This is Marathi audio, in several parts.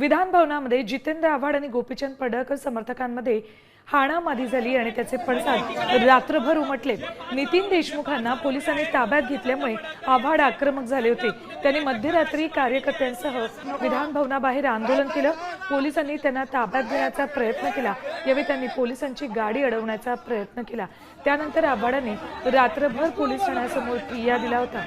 विधान भवनामध्ये जितेंद्र आव्हाड आणि गोपीचंद पडळकर समर्थकांमध्ये हाणामारी झाली आणि त्याचे पडसाद रात्रभर उमटले. नितीन देशमुखांना पोलिसांनी ताब्यात घेतल्यामुळे आव्हाड आक्रमक झाले होते. त्यांनी मध्यरात्री कार्यकर्त्यांसह विधान भवनाबाहेर आंदोलन केलं. पोलिसांनी त्यांना ताब्यात घेण्याचा प्रयत्न केला. यावेळी त्यांनी पोलिसांची गाडी अडवण्याचा प्रयत्न केला. त्यानंतर आव्हाडाने रात्रभर पोलीस ठाण्यासमोर ठिय्या दिला होता.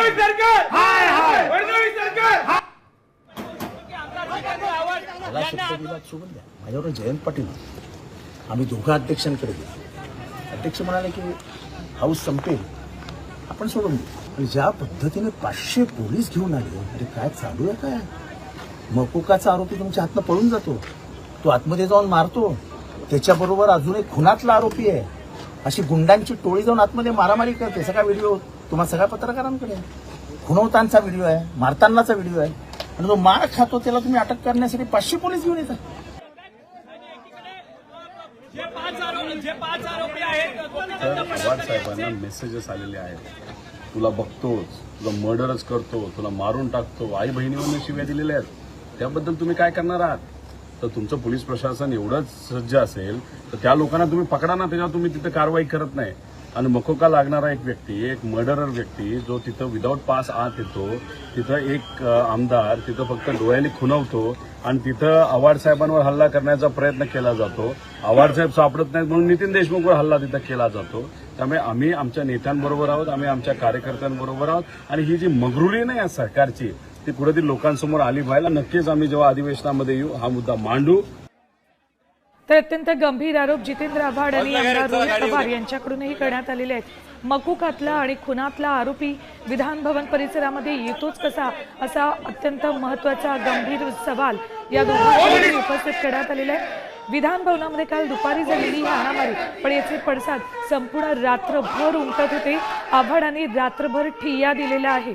फडणवीस सरकार! हाय हाय! फडणवीस सरकार! मला शब्द दिला सोडून द्या. माझ्यावर जयंत पाटील आम्ही दोघं अध्यक्षांकडे गेलो. अध्यक्ष म्हणाले की हाऊस संपेल. आपण सोडून देऊ आणि ज्या पद्धतीने पाचशे पोलीस घेऊन आले अरे काय चालू आहे काय? मकोकाचा आरोपी तुमच्या हातनं पळून जातो. तो आतमध्ये जाऊन मारतो. त्याच्याबरोबर अजून एक खुनातला आरोपी आहे. अशी गुंडांची टोळी जाऊन आतमध्ये मारामारी करते. सगळा व्हिडिओ तुम्हाला सगळ्या पत्रकारांकडे. खुणवतांचा व्हिडिओ आहे मारतानाचा व्हिडिओ आहे. आणि जो मार खातो त्याला तुम्ही अटक करण्यासाठी पाचशे पोलीस घेऊन येतात. पवार साहेबांना मेसेजेस आलेले आहेत. तुला बघतोच तुला मर्डरच करतो तुला मारून टाकतो आई बहिणीवरून शिव्या दिलेल्या आहेत. त्याबद्दल तुम्ही काय करणार आहात? तर तुमचं पोलीस प्रशासन एवढंच सज्ज असेल तर त्या लोकांना तुम्ही पकडा ना त्याच्यावर तुम्ही तिथे कारवाई करत नाही. आणि मकोका लागणारा एक व्यक्ती एक मर्डरर व्यक्ती जो तिथं विदाऊट पास आत येतो तिथं एक आमदार तिथं फक्त डोळ्याने खुनवतो आणि तिथं आव्हाडसाहेबांवर हल्ला करण्याचा प्रयत्न केला जातो. आवाडसाहेब सापडत नाहीत म्हणून नितीन देशमुखवर हल्ला तिथं केला जातो. त्यामुळे आम्ही आमच्या नेत्यांबरोबर आहोत आम्ही आमच्या कार्यकर्त्यांबरोबर आहोत आणि ही जी मगरुली नाही या सरकारची ती कुठेतरी लोकांसमोर आली व्हायला नक्कीच आम्ही जेव्हा अधिवेशनामध्ये येऊ हा मुद्दा मांडू. तर अत्यंत गंभीर आरोप जितेंद्र आव्हाड आणि आमदार रोहित पवार यांच्याकडूनही करण्यात आलेले आहेत. मकुकातला आणि खुनातला आरोपी विधान भवन परिसरामध्ये येतोच कसा असा अत्यंत महत्त्वाचा गंभीर सवाल या दोघांनी उपस्थित करण्यात आलेला आहे. विधान भवनामध्ये काल दुपारी झालेली ही हाणामारी पण याचे पडसाद संपूर्ण रात्रभर उमटत होते. आव्हाडांनी रात्रभर ठिय्या दिलेला आहे